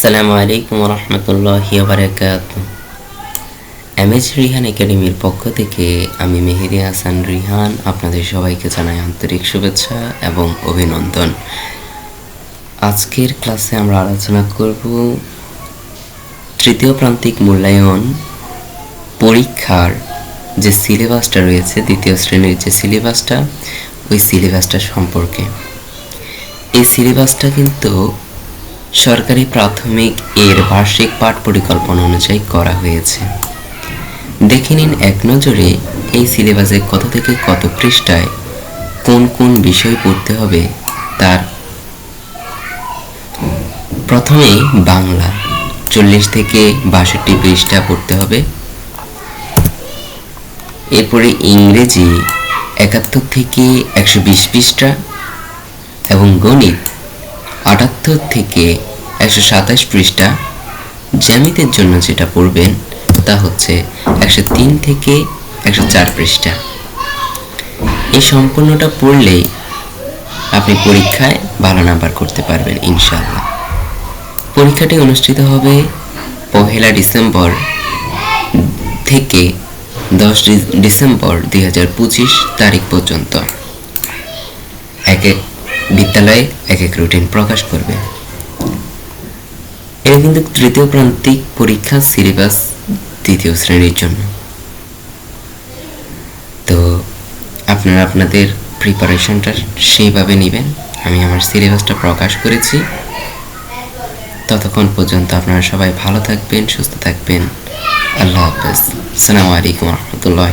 আসসালামু আলাইকুম রহমতুল্লাহি বারাকাত এমএচ রিহান একাডেমির পক্ষ থেকে আমি মেহেদি হাসান রিহান আপনাদের সবাইকে জানাই আন্তরিক শুভেচ্ছা এবং অভিনন্দন। আজকের ক্লাসে আমরা আলোচনা করব তৃতীয় প্রান্তিক মূল্যায়ন পরীক্ষার যে সিলেবাসটা রয়েছে, দ্বিতীয় শ্রেণির যে সিলেবাসটা, ওই সিলেবাসটা সম্পর্কে। এই সিলেবাসটা কিন্তু সরকারি প্রাথমিক এর বার্ষিক পাঠ পরিকল্পনা অনুযায়ী করা হয়েছে। দেখে নিন এক নজরে এই সিলেবাসে কত থেকে কত পৃষ্ঠায় কোন কোন বিষয় পড়তে হবে তার। প্রথমে বাংলা, চল্লিশ থেকে বাষট্টি পৃষ্ঠা পড়তে হবে। এরপরে ইংরেজি একাত্তর থেকে একশো বিশ পৃষ্ঠা এবং গণিত আটাত্তর থেকে একশো সাতাশ পৃষ্ঠা। জ্যামিতের জন্য যেটা পড়বেন, তা হচ্ছে একশো তিন থেকে একশো চার পৃষ্ঠা। এই সম্পূর্ণটা পড়লেই আপনি পরীক্ষায় ভালো নাম্বার করতে পারবেন, ইনশাআল্লাহ। পরীক্ষাটি অনুষ্ঠিত হবে পহেলা ডিসেম্বর থেকে দশ ডিসেম্বর দুই হাজার পঁচিশ তারিখ পর্যন্ত। এক এক বিদ্যালয়ে এক এক রুটিন প্রকাশ করবে। এটা কিন্তু তৃতীয় প্রান্তিক পরীক্ষা সিলেবাস তৃতীয় শ্রেণির জন্য। তো আপনারা আপনাদের প্রিপারেশনটা সেইভাবে নেবেন। আমি আমার সিলেবাসটা প্রকাশ করেছি। ততক্ষণ পর্যন্ত আপনারা সবাই ভালো থাকবেন, সুস্থ থাকবেন। আল্লাহ হাফেজ। আসসালামু আলাইকুম রহমতুল্লাহ